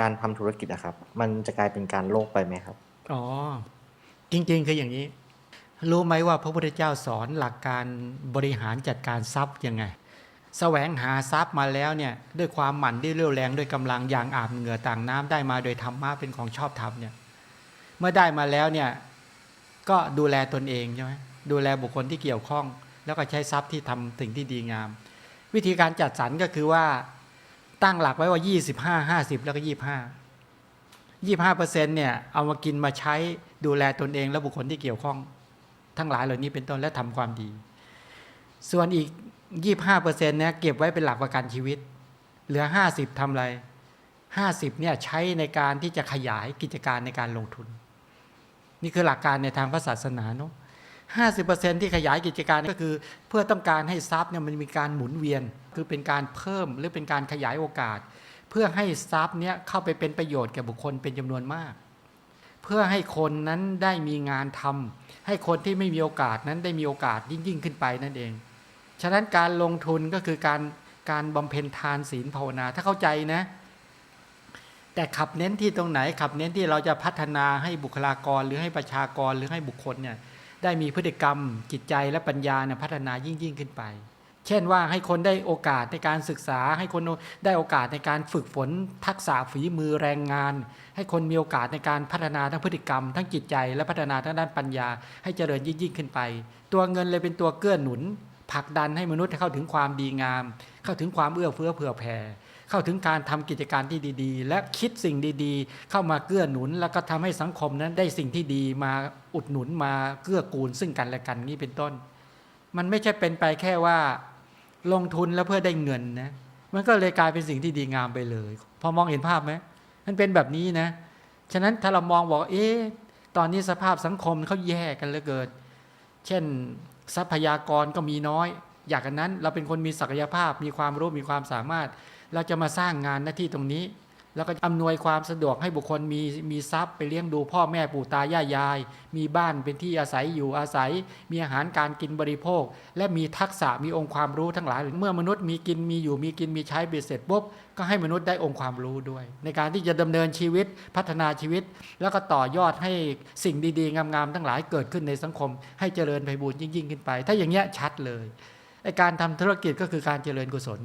การทำธุรกิจอะครับ มันจะกลายเป็นการโลภไปไหมครับ อ๋อ จริงๆคืออย่างนี้ รู้ไหมว่าพระพุทธเจ้าสอนหลักการบริหารจัดการทรัพย์ยังไงแสวงหาทรัพย์มาแล้วเนี่ย ด้วยความหมั่นด้วยเรี่ยวแรงด้วยกำลังอย่างอาบเหงื่อต่างน้ำได้มาโดยธรรมะเป็นของชอบธรรมเนี่ย เมื่อได้มาแล้วเนี่ย ก็ดูแลตนเองใช่ไหมดูแลบุคคลที่เกี่ยวข้อง แล้วก็ใช้ทรัพย์ที่ทำสิ่งที่ดีงาม วิธีการจัดสรรก็คือว่า ตั้งหลักไว้ว่า25 50แล้วก็25 25เปอร์เซ็นต์เนี่ยเอามากินมาใช้ดูแลตนเองและบุคคลที่เกี่ยวข้อง ทั้งหลายเหล่านี้เป็นต้นและทำความดี ส่วนอีก25เปอร์เซ็นต์เนี่ยเก็บไว้เป็นหลักประกันชีวิต เหลือ50ทำอะไร50เนี่ยใช้ในการที่จะขยายกิจการในการลงทุน นี่คือหลักการในทางพระศาสนาเนาะ 50%ที่ขยายกิจการก็คือ เพื่อต้องการให้ทรัพย์เนี่ยมันมีการหมุนเวียน คือเป็นการเพิ่มหรือเป็นการขยายโอกาส เพื่อให้ทรัพย์เนี่ยเข้าไปเป็นประโยชน์แก่บุคคลเป็นจำนวนมาก เพื่อให้คนนั้นได้มีงานทำให้คนที่ไม่มีโอกาสนั้นได้มีโอกาสยิ่งยิ่งขึ้นไปนั่นเอง ฉะนั้นการลงทุนก็คือการการบำเพ็ญทานศีลภาวนาถ้าเข้าใจนะแต่ขับเน้นที่ตรงไหนขับเน้นที่เราจะพัฒนาให้บุคลากรหรือให้ประชากรหรือให้บุคคลเนี่ย ได้มีพฤติกรรม จิตใจและปัญญาพัฒนายิ่งยิ่งขึ้นไป เช่นว่าให้คนได้โอกาสในการศึกษา ให้คนได้โอกาสในการฝึกฝน ทักษะฝีมือแรงงาน ให้คนมีโอกาสในการพัฒนาทั้งพฤติกรรม ทั้งจิตใจและพัฒนาทั้งด้านปัญญา ให้เจริญยิ่งยิ่งขึ้นไป ตัวเงินเลยเป็นตัวเกื้อหนุนผลักดันให้มนุษย์เข้าถึงความดีงาม เข้าถึงความเอื้อเฟื้อเผื่อแผ่ เข้าถึงการทำกิจการที่ดีๆ และคิดสิ่งดีๆ เข้ามาเกื้อหนุน แล้วก็ทำให้สังคมนั้นได้สิ่งที่ดีมาอุดหนุนมาเกื้อกูลซึ่งกันและกันนี้เป็นต้น มันไม่ใช่เป็นไปแค่ว่าลงทุนแล้วเพื่อได้เงินนะมันก็เลยกลายเป็นสิ่งที่ดีงามไปเลย พอมองเห็นภาพไหมมันเป็นแบบนี้นะ ฉะนั้นถ้าเรามองบอกเอ๊ะตอนนี้สภาพสังคมเขาแย่กันเหลือเกิน เช่นทรัพยากรก็มีน้อย อยากกันนั้น เราเป็นคนมีศักยภาพ มีความรู้มีความสามารถ เราจะมาสร้างงานหน้าที่ตรงนี้ แล้วก็อำนวยความสะดวกให้บุคคลมีมีทรัพย์ไปเลี้ยงดูพ่อแม่ปู่ตายายยาย มีบ้านเป็นที่อาศัยอยู่อาศัย มีอาหารการกินบริโภค และมีทักษะมีองค์ความรู้ทั้งหลาย เมื่อมนุษย์มีกินมีอยู่มีกินมีใช้เบ็ดเสร็จปุ๊บก็ให้มนุษย์ได้องค์ความรู้ด้วย ในการที่จะดำเนินชีวิตพัฒนาชีวิต แล้วก็ต่อยอดให้สิ่งดีๆ งามๆทั้งหลายเกิดขึ้นในสังคม ให้เจริญไพบูรย์ยิ่งๆ ขึ้นไป ถ้าอย่างเงี้ยชัดเลย ไอการทำธุรกิจก็คือการเจริญกุศล